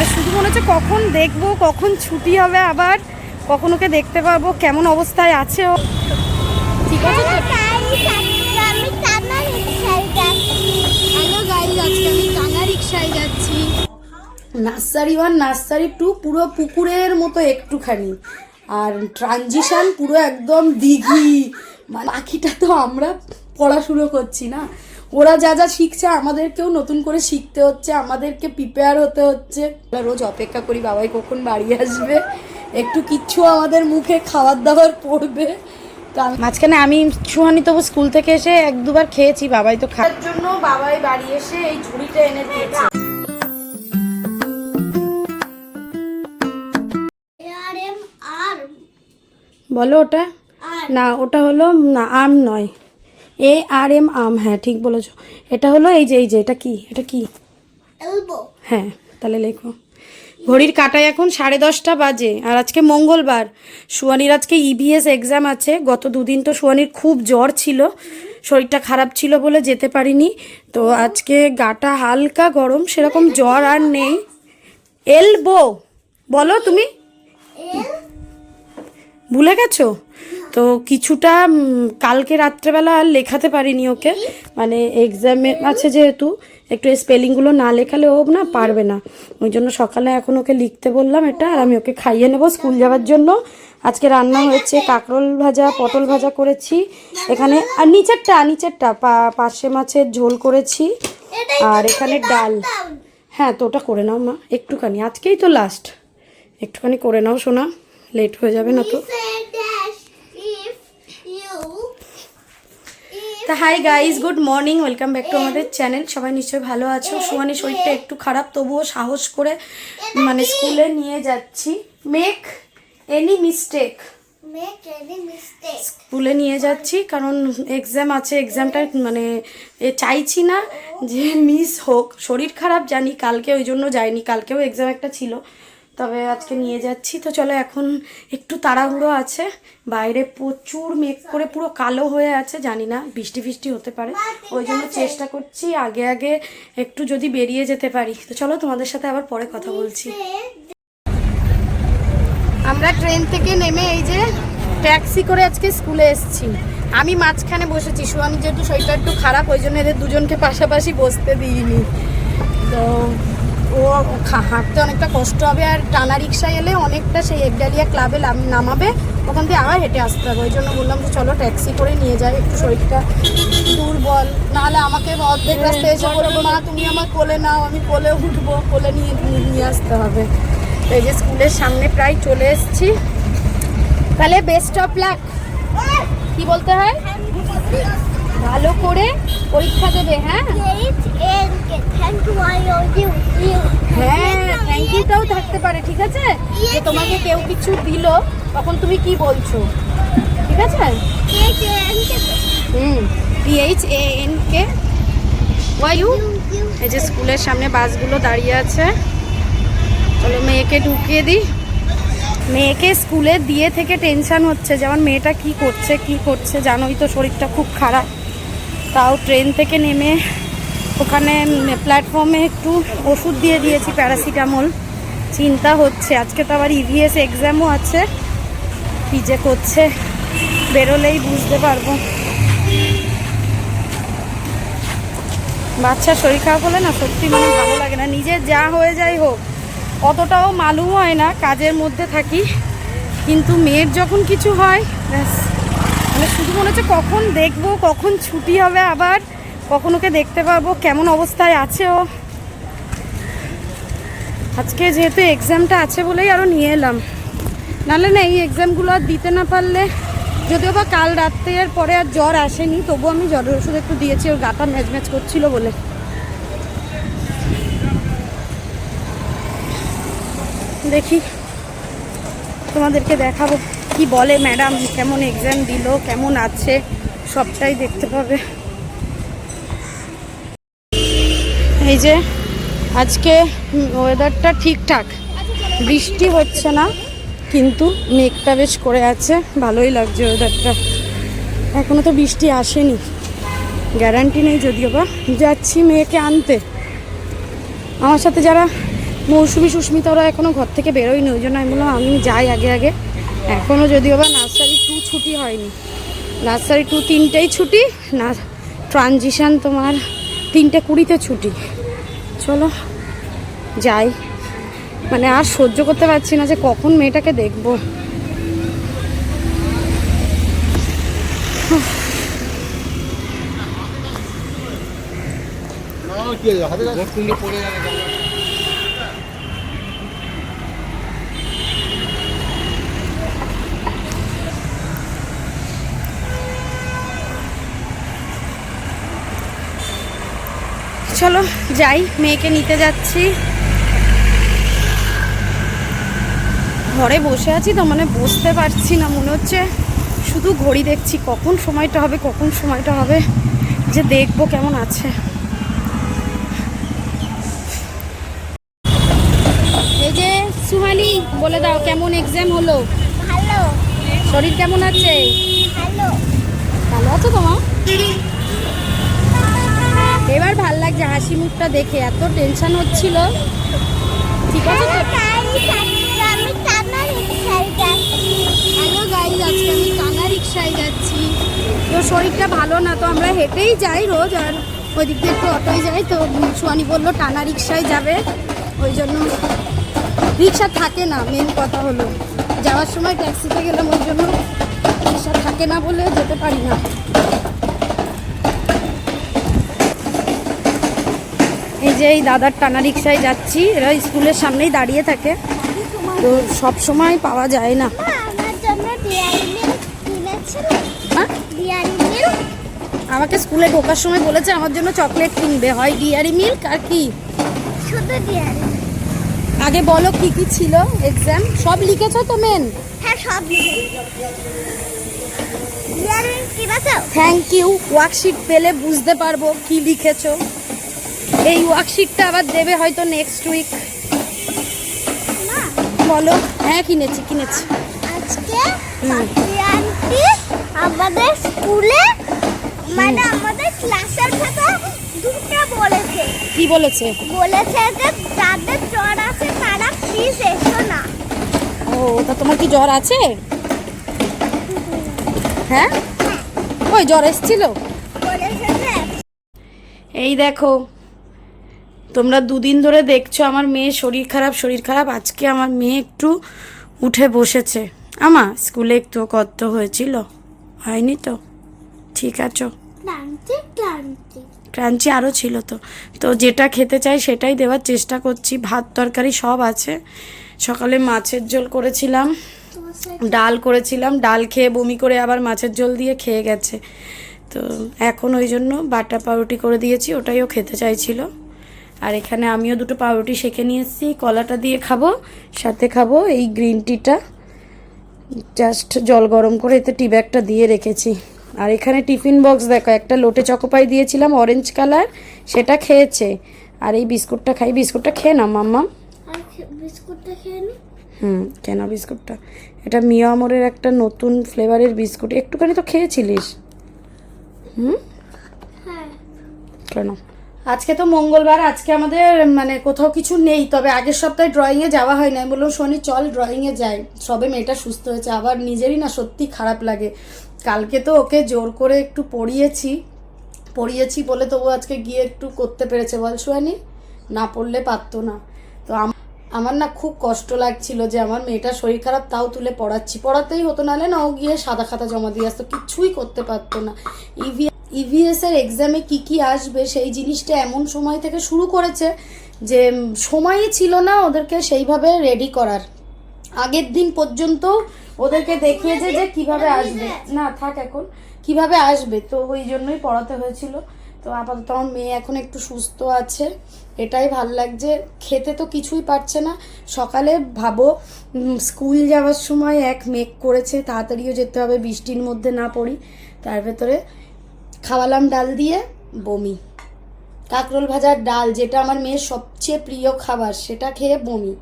মানে শুধু মনে হচ্ছে কখন দেখব, কখন ছুটি হবে আবার, কখন ওকে দেখতে পারব, কেমন অবস্থায় আছে ও? ঠিক আছে যাচ্ছি নার্সারি ওয়ান, নার্সারি টু, পুরো পুকুরের মতো একটুখানি। আর ট্রানজিশন পুরো একদম দিঘি। মানে পাখিটা তো আমরা পড়াশুনো করছি না। ওরা যা যা শিখছে আমাদেরকেও নতুন করে শিখতে হচ্ছে আমাদেরকে প্রিপেয়ার হতে হচ্ছে। আমরা রোজ অপেক্ষা করি বাবাই কখন বাড়ি আসবে? একটু কিচ্ছু আমাদের মুখে খাবার দাবার পড়বে। মাঝখানে আমি সুহানি তবু স্কুল থেকে এসে এক দুবার খেয়েছি বাবাই তো খাওয়ার জন্য বাবাই বাড়ি এসে এই ঝুড়িটা এনে দিয়েছে। বলো ওটা। না ওটা হলো না আম নয়। এ আর এম আম হ্যাঁ ঠিক বলেছ। এটা হলো এই যে এই যে এটা কি? এটা কি? হ্যাঁ তাহলে লেখো। ঘড়ির কাটায় এখন সাড়ে দশটা বাজে আর আজকে মঙ্গলবার। সুয়ানির আজকে ইভিএস এক্সাম আছে। গত দুদিন তো সুয়ানির খুব জ্বর ছিল। শরীরটা খারাপ ছিল বলে যেতে পারিনি। তো আজকে গাটা হালকা গরম সেরকম জ্বর আর নেই। এলবো বলো তুমি। ভুলে গেছো? তো কিছুটা কালকে রাত্রেবেলা আর লেখাতে পারিনি ওকে। মানে এক্সামে আছে যেহেতু, একটু স্পেলিংগুলো না লেখালে ও না পারবে না। ওই জন্য সকালে এখন ওকে লিখতে বললাম এটা, আর আমি ওকে খাইয়ে নেব স্কুল যাওয়ার জন্য। আজকে রান্না হয়েছে কাঁকরোল ভাজা, পটল ভাজা করেছি এখানে। আর নিচেরটা নিচেরটা, পা- পার্শে মাছের ঝোল করেছি। আর এখানে ডাল। হ্যাঁ তো ওটা করে নাও মা, একটুখানি। আজকেই তো লাস্ট একটুখানি করে নাও শোনা লেট হয়ে যাবে না তো। তা hi guys good morning welcome back to আমাদের চ্যানেল সবাই নিশ্চয়ই ভালো আছো? সুহানি শরীরটা একটু খারাপ তবুও সাহস করে মানে স্কুলে নিয়ে যাচ্ছি। মেক এনি মিস্টেক স্কুলে নিয়ে যাচ্ছি কারণ এক্সাম আছে এক্সামটা মানে এ চাইছি না যে মিস হোক। শরীর খারাপ জানি কালকে ওই জন্য যাইনি কালকেও এক্সাম একটা ছিল। তবে আজকে নিয়ে যাচ্ছি। তো চলো এখন একটু তাড়াহুড়ো আছে। বাইরে প্রচুর মেঘ করে পুরো কালো হয়ে আছে, জানি না, বৃষ্টি ফিষ্টি হতে পারে। ওই জন্য চেষ্টা করছি আগে আগে একটু যদি বেরিয়ে যেতে পারি। তো চলো তোমাদের সাথে আবার পরে কথা বলছি। আমরা ট্রেন থেকে নেমে এই যে ট্যাক্সি করে আজকে স্কুলে এসেছি। আমি মাঝখানে বসেছি। সুয়ানি যেহেতু শরীরটা একটু খারাপ, ওই জন্য এদের দুজনকে পাশাপাশি বসতে দিইনি। তো ও হাঁটতে অনেকটা কষ্ট হবে আর টানা রিক্সায় এলে অনেকটা সেই একডালিয়া ক্লাবে নামাবে। ওখান থেকে আবার হেঁটে আসতে হবে। ওই জন্য বললাম যে চলো ট্যাক্সি করে নিয়ে যাই। একটু শরীরটা দুর্বল। নাহলে আমাকে অর্ধেক রাস্তায় এসে বলব, মা, তুমি আমার কোলে নাও, আমি কোলে উঠবো। কোলে নিয়ে নিয়ে আসতে হবে। এই যে স্কুলের সামনে প্রায় চলে এসেছি। তাহলে বেস্ট অফ লাক কি বলতে হয়? ভালো করে পরীক্ষা দেবে হ্যাঁ? হ্যাঁ থ্যাংক ইউটাও থাকতে পারে, ঠিক আছে? যে তোমাকে কেউ কিছু দিল, তখন তুমি কি বলছো? ঠিক আছে? হুম P H A N K Y U এই যে স্কুলের সামনে বাসগুলো দাঁড়িয়ে আছে। চলো মেয়েকে ঢুকিয়ে দিই। মেয়েকে স্কুলে দিয়ে থেকে টেনশন হচ্ছে যেমন মেয়েটা কি করছে কি করছে, জানোই তো শরীরটা খুব খারাপ। তাও ট্রেন থেকে নেমে ওখানে প্ল্যাটফর্মে একটু ওষুধ দিয়ে দিয়েছি প্যারাসিটামল। চিন্তা হচ্ছে, আজকে তো আবার ইভিএস এক্সামও আছে। কী যে করছে, বেরোলেই বুঝতে পারব। বাচ্চার শরীর খারাপ হলে না সত্যি মানে ভালো লাগে না। নিজে যা হয়ে যায় হোক, অতটাও মালুম হয় না, কাজের মধ্যে থাকি। কিন্তু মেয়ের যখন কিছু হয়, ব্যাস। মানে শুধু মনে হচ্ছে কখন দেখব, কখন ছুটি হবে আবার, কখন ওকে দেখতে পাবো, কেমন অবস্থায় আছে ও? আজকে যেহেতু এক্সামটা আছে বলেই আরও নিয়ে এলাম। নাহলে না, এই এক্সামগুলো আর দিতে না পারলে, যদিও বা কাল রাত্রের পরে আর জ্বর আসেনি তবু আমি জ্বরের ওষুধ একটু দিয়েছি, ওর গাটা ম্যাচ ম্যাচ করছিল বলে। দেখি, তোমাদেরকে দেখাবো। কি বলে ম্যাডাম? কেমন এক্সাম দিল? কেমন আছে? সবটাই দেখতে পাবে। এই যে, আজকে ওয়েদারটা ঠিকঠাক। বৃষ্টি হচ্ছে না, কিন্তু মেঘটা বেশ করে আছে। ভালোই লাগছে ওয়েদারটা এখনও তো বৃষ্টি আসেনি। গ্যারান্টি নেই যদিও বা। যাচ্ছি মেয়েকে আনতে। আমার সাথে যারা মৌসুমি সুস্মিতা, ওরা এখনও ঘর থেকে বেরোয়নি, ওই জন্য আমি বললাম, আমি যাই আগে আগে। এখনও যদিও বা নার্সারি টু ছুটি হয়নি। নার্সারি টু তিনটেই ছুটি, না ট্রানজিশান তোমার তিনটে কুড়িতে ছুটি। চলো, যাই। মানে আর সহ্য করতে পারছি না যে কখন মেয়েটাকে দেখব। চলো যাই মেয়েকে নিতে যাচ্ছি। ঘরে বসে আছি তো মানে বসতে পারছি না মনে হচ্ছে শুধু ঘড়ি দেখছি কখন সময়টা হবে কখন সময়টা হবে যে দেখব কেমন আছে। এই যে সুহানি বলে দাও কেমন এক্সাম হলো? ভালো। শরীর কেমন আছে? ভালো। ভালো আছো তোমার এবার ভালো লাগছে হাসি মুখটা দেখে, এত টেনশন হচ্ছিল। ঠিক আছে তো? আমি রিক্সায় যাচ্ছি। তো শরীরটা ভালো না, তো আমরা হেঁটেই যাই রোজ, আর ওই দিক দিয়ে একটু অটোয় যাই। তো সোয়ানি বলল টানা রিক্সায় যাবে, ওই জন্য রিক্সা থাকে না মেন কথা হলো। যাওয়ার সময় ট্যাক্সিতে গেলাম, ওই জন্য রিক্সা থাকে না বলে যেতে পারি না। এই যে এই দাদার টানা রিক্সায় যাচ্ছি এরা স্কুলের সামনেই দাঁড়িয়ে থাকে। তো সব সময় পাওয়া যায় না। হ্যাঁ? আমাকে স্কুলে ঢোকার সময় বলেছে আমার জন্য চকলেট কিনবে। হয় ডিয়ারি মিল্ক আর কি? আগে বলো কি কি ছিল এক্সাম সব লিখেছো তো মেন হ্যাঁ সব থ্যাংক ইউ ওয়ার্কশিট পেলে বুঝতে পারব কি লিখেছো। এই ওয়ার্কশিটটা আবার দেবে হয়তো নেক্সট উইক বলো। হ্যাঁ কিনেছি কিনেছি। আজকে। আন্টি আমাদের স্কুলে। মানে আমাদের ক্লাসের সাথে দুটো বলেছে। কি বলেছে? বলেছে যে যাদের জ্বর আছে তারা প্লিজ এসো না। ও তা তোমার কি জ্বর আছে? হ্যাঁ? ওই জ্বর এসছিল। এই দেখো তোমরা দুদিন ধরে দেখছ আমার মেয়ে শরীর খারাপ শরীর খারাপ। আজকে আমার মেয়ে একটু উঠে বসেছে। আমা স্কুলে একটু কত হয়েছিল। হয়নি তো? ঠিক আছো? ক্রাঞ্চি আরও ছিল তো। তো যেটা খেতে চাই সেটাই দেওয়ার চেষ্টা করছি। ভাত তরকারি সব আছে। সকালে মাছের ঝোল করেছিলাম। ডাল করেছিলাম। ডাল খেয়ে বমি করে আবার মাছের ঝোল দিয়ে খেয়ে গেছে। তো এখন ওই জন্য বাটা পাউরুটি করে দিয়েছি। ওটাইও খেতে চাইছিল। আর এখানে আমিও দুটো পাউরুটি সেঁকে নিয়ে এসেছি কলাটা দিয়ে খাব সাথে খাব এই গ্রিন টিটা। জাস্ট জল গরম করে এতে টি ব্যাগটা দিয়ে রেখেছি। আর এখানে টিফিন বক্স দেখো একটা লোটে চকোপাই দিয়েছিলাম অরেঞ্জ কালার সেটা খেয়েছে। আর এই বিস্কুটটা খাই বিস্কুটটা খেয়ে না মাম্মা। বিস্কুটটা খেয়ে নি হুম কেনা বিস্কুটটা। এটা মিয়া আমরের একটা নতুন ফ্লেভারের বিস্কুট একটুখানি তো খেয়েছিলিস। হুম? হ্যাঁ। কেন আজকে তো মঙ্গলবার, আজকে আমাদের মানে কোথাও কিছু নেই, তবে আগের সপ্তাহে ড্রয়িংয়ে যাওয়া হয় না বললাম, শনি, চল ড্রয়িংয়ে যাই। সবে মেয়েটা সুস্থ হয়েছে, আবার নিজেরই না সত্যি খারাপ লাগে। কালকে তো ওকে জোর করে একটু পড়িয়েছি পড়িয়েছি বলে তবু আজকে গিয়ে একটু করতে পেরেছে। বল সোয়ানি না পড়লে পারতো না। তো আমার না খুব কষ্ট লাগছিল যে আমার মেয়েটার শরীর খারাপ, তাও তুলে পড়াচ্ছি। পড়াতেই হতো, নাহলে না ও গিয়ে সাদা খাতা জমা দিয়ে আসতো, কিছুই করতে পারতো না। ইভি ইভিএস এর এক্সামে কি কি আসবে, সেই জিনিসটা এমন সময় থেকে শুরু করেছে যে সময়ই ছিল না ওদেরকে সেইভাবে রেডি করার। আগের দিন পর্যন্ত ওদেরকে দেখিয়েছে যে কীভাবে আসবে। না, থাক এখন। কীভাবে আসবে? তো ওই জন্যই পড়াতে হয়েছিল। তো আপাতত আমার মেয়ে এখন একটু সুস্থ আছে। এটাই ভালো লাগছে। খেতে তো কিছুই পারছে না। সকালে ভাবো স্কুল যাওয়ার সময় এক মেঘ করেছে। তাড়াতাড়িও যেতে হবে, বৃষ্টির মধ্যে না পড়ি। তার ভেতরে খাওয়ালাম ডাল দিয়ে বমি। কাঁকরোল ভাজার ডাল যেটা আমার মেয়ের সবচেয়ে প্রিয় খাবার সেটা খেয়ে বমি।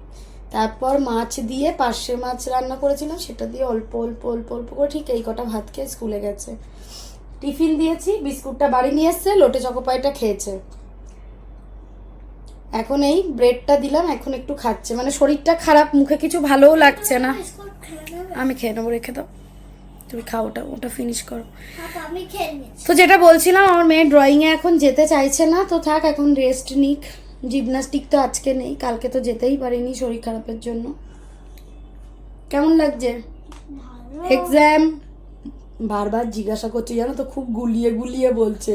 তারপর মাছ দিয়ে পার্শে মাছ রান্না করেছিলাম সেটা দিয়ে অল্প অল্প অল্প অল্প করে ঠিক এই কটা ভাত খেয়ে স্কুলে গেছে। টিফিন দিয়েছি বিস্কুটটা বাড়ি নিয়ে এসছে লোটে চকোপাইটা খেয়েছে। এখন এই ব্রেডটা দিলাম এখন একটু খাচ্ছে। মানে শরীরটা খারাপ মুখে কিছু ভালোও লাগছে না। আমি খেয়ে নেব রেখে দাও। তুমি খাও ওটা ওটা ফিনিশ করো। নিচ্ছি। তো যেটা বলছিলাম আমার মেয়ে ড্রয়িংয়ে এখন যেতে চাইছে না তো থাক এখন রেস্ট নিক। জিমনাস্টিক তো আজকে নেই কালকে তো যেতেই পারিনি শরীর খারাপের জন্য। কেমন লাগছে? এক্সাম বারবার জিজ্ঞাসা করছি জানো তো খুব গুলিয়ে গুলিয়ে বলছে।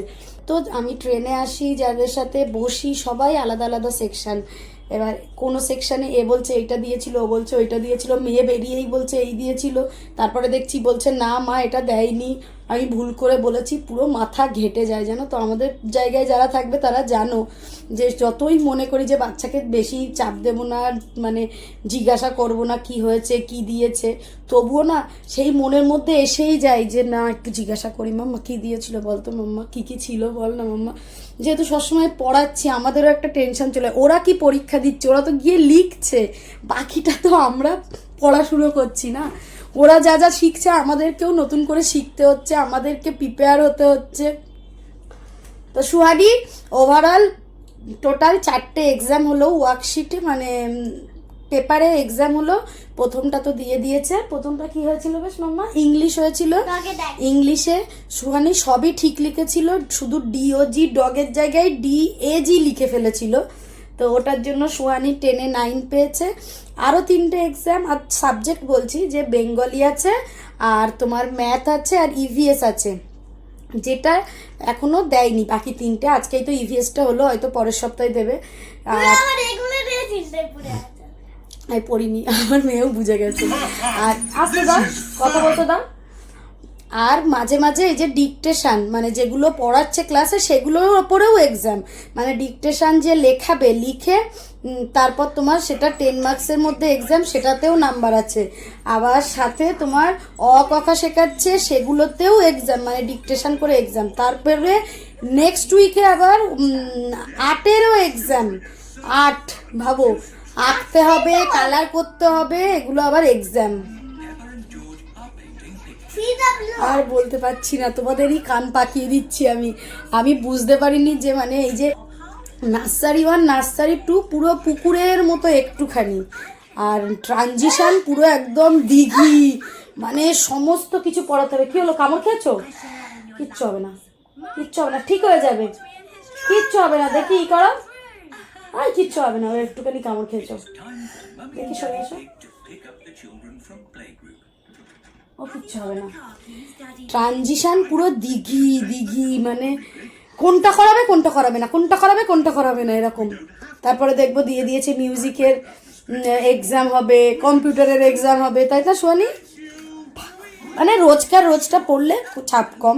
তো আমি ট্রেনে আসি যাদের সাথে বসি সবাই আলাদা আলাদা সেকশন এবার কোনো সেকশানে এ বলছে এটা দিয়েছিল, ও বলছে, ওইটা দিয়েছিল, মেয়ে বেরিয়েই বলছে, এই দিয়েছিল, তারপরে দেখছি বলছে, না মা, এটা দেয়নি। আমি ভুল করে বলেছি, পুরো মাথা ঘেটে যায়, জানো তো? আমাদের জায়গায় যারা থাকবে তারা জানো যে যতই মনে করি যে বাচ্চাকে বেশি চাপ দেবো না মানে জিজ্ঞাসা করব না কি হয়েছে, কি দিয়েছে, তবুও না সেই মনের মধ্যে এসেই যায় যে, না, একটু জিজ্ঞাসা করি, মাম্মা, কি দিয়েছিল বলতো মাম্মা? কি কি ছিল বল না মাম্মা? যেহেতু সবসময় পড়াচ্ছি, আমাদেরও একটা টেনশন চলে। ওরা কি পরীক্ষা দিচ্ছে? ওরা তো গিয়ে লিখছে, বাকিটা তো আমরা পড়াশুনো করছি না। ওরা যা যা শিখছে আমাদেরকেও নতুন করে শিখতে হচ্ছে আমাদেরকে প্রিপেয়ার হতে হচ্ছে। তো সুহানি ওভারঅল টোটাল চারটে এক্সাম হলো ওয়ার্কশিটে মানে পেপারে এক্সাম হলো। প্রথমটা তো দিয়ে দিয়েছে। প্রথমটা কি হয়েছিল বেশ মাম্মা? ইংলিশ হয়েছিল। ইংলিশে সুহানি সবই ঠিক লিখেছিল শুধু ডিওজি ডগের জায়গায় ডি এ জি লিখে ফেলেছিল। তো ওটার জন্য সুহানি টেনে নাইন পেয়েছে। আরও তিনটে এক্সাম আর সাবজেক্ট বলছি যে বেঙ্গলি আছে আর তোমার ম্যাথ আছে আর ইভিএস আছে যেটা এখনও দেয়নি। বাকি তিনটে আজকেই তো ইভিএসটা হলো হয়তো পরের সপ্তাহে দেবে। আর আমার এগুলো দিয়ে চিন্তায় পড়ে আছে। আমি পড়িনি আমার মেয়েও বুঝে গেছে। আর আসতে দাও কথা বলতে দাও আর মাঝে মাঝে এই যে ডিকটেশন মানে যেগুলো পড়াচ্ছে ক্লাসে সেগুলোর ওপরেও এক্সাম মানে ডিকটেশন যে লেখাবে লিখে তারপর তোমার সেটা টেন মার্কসের মধ্যে এক্সাম সেটাতেও নাম্বার আছে। আবার সাথে তোমার অ শেখাচ্ছে সেগুলোতেও এক্সাম মানে ডিকটেশান করে এক্সাম তারপরে নেক্সট উইকে আবার উম, আর্টেরও এক্সাম আর্ট ভাবো আঁকতে হবে কালার করতে হবে এগুলো আবার এক্সাম আর বলতে পারছি না, তোমাদেরই কান পাকিয়ে দিচ্ছি আমি। আমি বুঝতে পারিনি যে মানে এই যে নার্সারি ওয়ান, নার্সারি টু পুরো পুকুরের মতো একটুখানি। আর ট্রানজিশন পুরো একদম দিঘি। মানে সমস্ত কিছু পড়াতে হবে। কি হলো, কামড় খেয়েছো? কিচ্ছু হবে না। কিচ্ছু হবে না। ঠিক হয়ে যাবে। কিচ্ছু হবে না। দেখি ই করো। আর কিচ্ছু হবে না। একটুখানি কামড় খেয়েছো। দেখি সরে ও কিচ্ছু হবে না। ট্রানজিশন পুরো দিঘি দিঘি মানে কোনটা করাবে কোনটা করাবে না, কোনটা করাবে কোনটা করাবে না, এরকম। তারপরে দেখব দিয়ে দিয়েছে মিউজিকের এক্সাম হবে, কম্পিউটারের এক্সাম হবে, তাই তো সোয়ানি? মানে রোজকার রোজটা পড়লে ছাপ কম,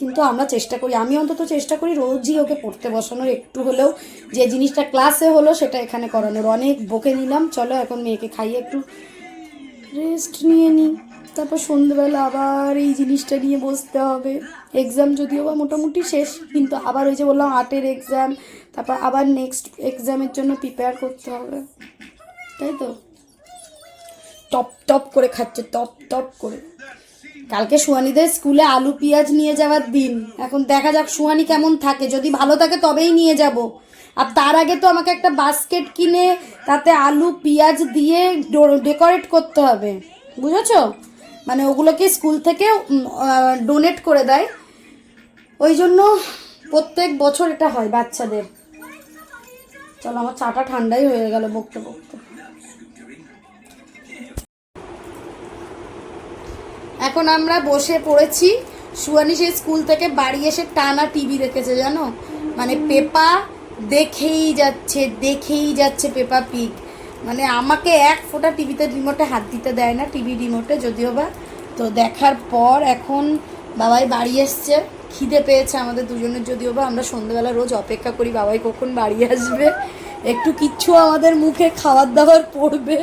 কিন্তু আমরা চেষ্টা করি, আমি অন্তত চেষ্টা করি রোজই ওকে পড়তে বসানোর, একটু হলেও যে জিনিসটা ক্লাসে হলো সেটা এখানে করানোর। অনেক বকে নিলাম, চলো এখন মেয়েকে খাইয়ে একটু রেস্ট নিয়ে নিই। তারপর সন্ধ্যেবেলা আবার এই জিনিসটা নিয়ে বসতে হবে। এক্সাম যদিও বা মোটামুটি শেষ, কিন্তু আবার ওই যে বললাম আর্টের এক্সাম তারপর আবার নেক্সট এক্সামের জন্য প্রিপেয়ার করতে হবে। তাই তো? টপ টপ করে খাচ্ছে, টপ টপ করে। কালকে সুয়ানিদের স্কুলে আলু পেঁয়াজ নিয়ে যাওয়ার দিন। এখন দেখা যাক সুয়ানি কেমন থাকে। যদি ভালো থাকে তবেই নিয়ে যাব। আর তার আগে তো আমাকে একটা বাস্কেট কিনে তাতে আলু পেঁয়াজ দিয়ে ডেকোরেট করতে হবে। বুঝেছ? মানে ওগুলোকে স্কুল থেকে ডোনেট করে দেয়। ওই জন্য প্রত্যেক বছর এটা হয় বাচ্চাদের। চলো, আমার চাটা ঠান্ডাই হয়ে গেল বকতে বকতে। এখন আমরা বসে পড়েছি। সুয়ানি সেই স্কুল থেকে বাড়ি এসে টানা টিভি দেখেছে, জানো? মানে পেপা দেখেই যাচ্ছে দেখেই যাচ্ছে পেপা পিক। মানে আমাকে এক ফোঁটা টিভিতে রিমোটে হাত দিতে দেয় না টিভি রিমোটে যদিও বা। তো দেখার পর এখন বাবাই বাড়ি এসছে খিদে পেয়েছে আমাদের দুজনের যদিও বা। আমরা সন্ধ্যেবেলা রোজ অপেক্ষা করি বাবাই কখন বাড়ি আসবে। একটু কিচ্ছু আমাদের মুখে খাবার দাবার পড়বে।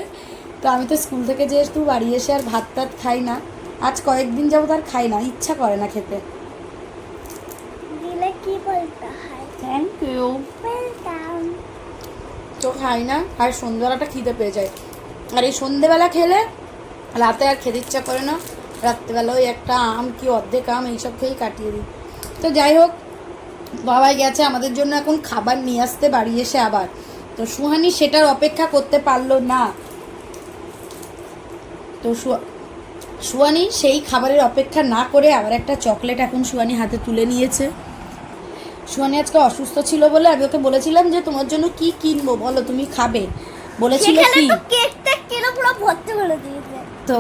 তো আমি তো স্কুল থেকে যেহেতু বাড়ি এসে আর ভাত টাত খাই না আজ কয়েকদিন যাব আর খাই না ইচ্ছা করে না খেতে। দিলে কি বলতে হয়? থ্যাংক ইউ তো খাই না, আর সন্ধ্যেবেলাটা খিদে পেয়ে যায়। আর এই সন্ধ্যেবেলা খেলে রাতে আর খেতে ইচ্ছা করে না। রাত্রেবেলা ওই একটা আম কি অর্ধেক আম এইসব খেয়েই কাটিয়ে দিই। তো যাই হোক, বাবাই গেছে আমাদের জন্য এখন খাবার নিয়ে আসতে, বাড়ি এসে আবার। তো সুহানি সেটার অপেক্ষা করতে পারল না। তো সুহানি সেই খাবারের অপেক্ষা না করে আবার একটা চকলেট এখন সুহানি হাতে তুলে নিয়েছে। সুহানি আজকে অসুস্থ ছিল বলে আমি ওকে বলেছিলাম যে তোমার জন্য কি কিনবো বলো তুমি খাবে। বলেছিল কি? তো কেকটা কিনে পুরো ভর্তি করে দিয়েছে। তো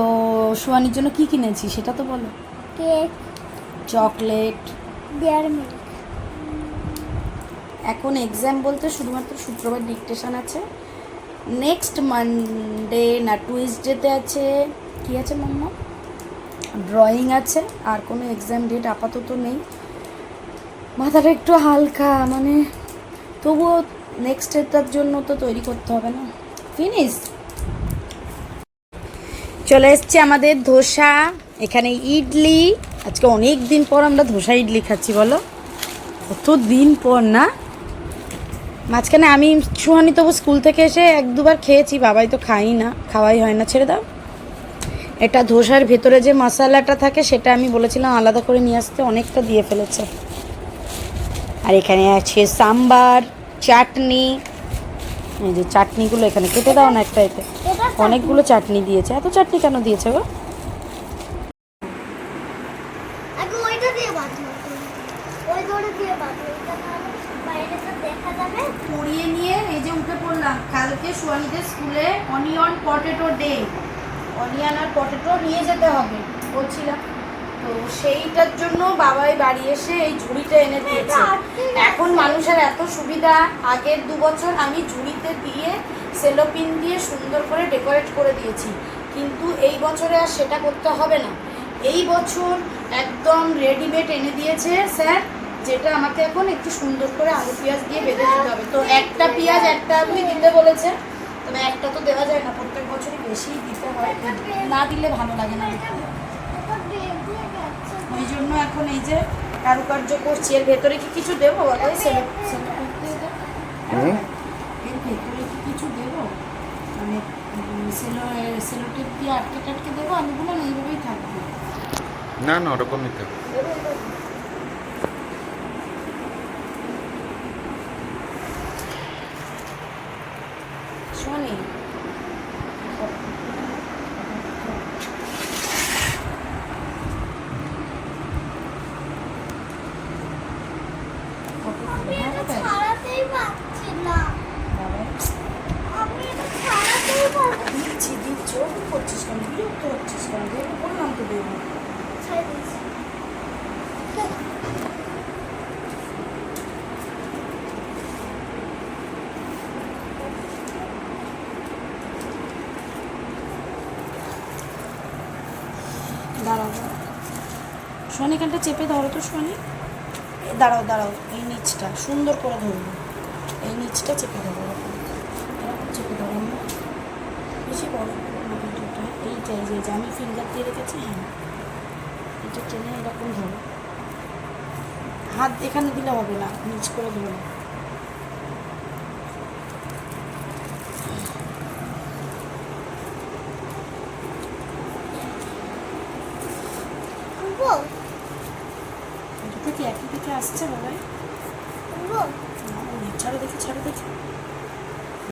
সুহানির জন্য কি কিনেছি সেটা তো বলো। কেক। চকলেট। Dairy Milk. এখন এক্সাম বলতে শুধুমাত্র শুক্রবার ডিকটেশন আছে। নেক্সট মানডে না টুইসডেতে আছে। কি আছে মাম্মা? ড্রয়িং আছে। আর কোনো এক্সাম ডেট আপাতত নেই। মাথাটা একটু হালকা মানে তবুও নেক্সট ডেটার জন্য তো তৈরি করতে হবে না। ফিনিশ চলে এসছে আমাদের ধোসা, এখানে ইডলি। আজকে অনেক দিন পর আমরা ধোসা ইডলি খাচ্ছি, বলো? কত দিন পর না? মাঝখানে আমি সুহানি তবু স্কুল থেকে এসে এক দুবার খেয়েছি, বাবাই তো খাই না, খাওয়াই হয় না, ছেড়ে দাও। এটা ধোসার ভেতরে যে মশলাটা থাকে, সেটা আমি বলেছিলাম আলাদা করে নিয়ে আসতে, অনেকটা দিয়ে ফেলেছে। আর এখানে আছে সাম্বার চাটনি। এই যে চাটনিগুলো এখানে কেটে দাও না একটা এতে। অনেকগুলো চাটনি দিয়েছে। এত চাটনি কেন দিয়েছে গো? আগে ওইটা দিয়ে বাঁধো ওই দড়ি দিয়ে বাঁধো ওইটা তাহলে বাইরেটা দেখা যাবে। পড়িয়ে নিয়ে এই যে উঠে পড়লাম। কালকে সোয়ানিদের স্কুলে অনিয়ন পটেটো ডে অনিয়ন আর পটেটো নিয়ে যেতে হবে। বলছিলাম। সেইটার জন্য বাবাই বাড়ি এসে এই ঝুড়িটা এনে দিয়েছে। এখন মানুষের এত সুবিধা, আগের দু বছর আমি ঝুড়িতে দিয়ে সেলোপিন দিয়ে সুন্দর করে ডেকোরেট করে দিয়েছি। কিন্তু এই বছরে আর সেটা করতে হবে না। এই বছর একদম রেডিমেড এনে দিয়েছে স্যার, যেটা আমাকে এখন একটু সুন্দর করে আলু পেঁয়াজ দিয়ে বেঁধে দিতে হবে। তো একটা পেঁয়াজ একটা আলুই দিতে বলেছে। তবে একটা তো দেওয়া যায় না, প্রত্যেক বছরই বেশি দিতে হয়। না দিলে ভালো লাগে না দেখতে। এটা বেরিয়ে গেছে ওই জন্য এখন এই যে কারুকার্য করছি। এর ভেতরে কি কিছু দেবো বলো? এই সেলো এর ভেতরে কি কিছু দেবো? মানে সেলো সেলোটিপ দিয়ে আটকে টাটকে দেবো? আলুগুলো না এইভাবেই থাকবে। না না ওরকমই তো দেবো এবার? শোনি আমি এটা ছাড়াতেই পারছি না আমি এটা ছাড়াতেই পারছি দিচ্ছি দিচ্ছ কি করছিস কেন বিরক্ত হচ্ছিস কেন দেখো বললাম তো দেবো ছেড়ে দিচ্ছি দাঁড়াও দাঁড়াও শোন এখানটা চেপে ধরো তো শোনি দাঁড়াও দাঁড়াও, এই নিচটা, সুন্দর করে ধরবো এই নিচটা চেপে ধরো চেপে ধরো। বেশি বড় করো না ভিডিওটা এইটা এই যে যে আমি ফিঙ্গার দিয়ে রেখেছি হ্যাঁ। এটা টেনে এরকম ধরো। হাত এখানে দিলে হবে না, নিচ করে ধরো।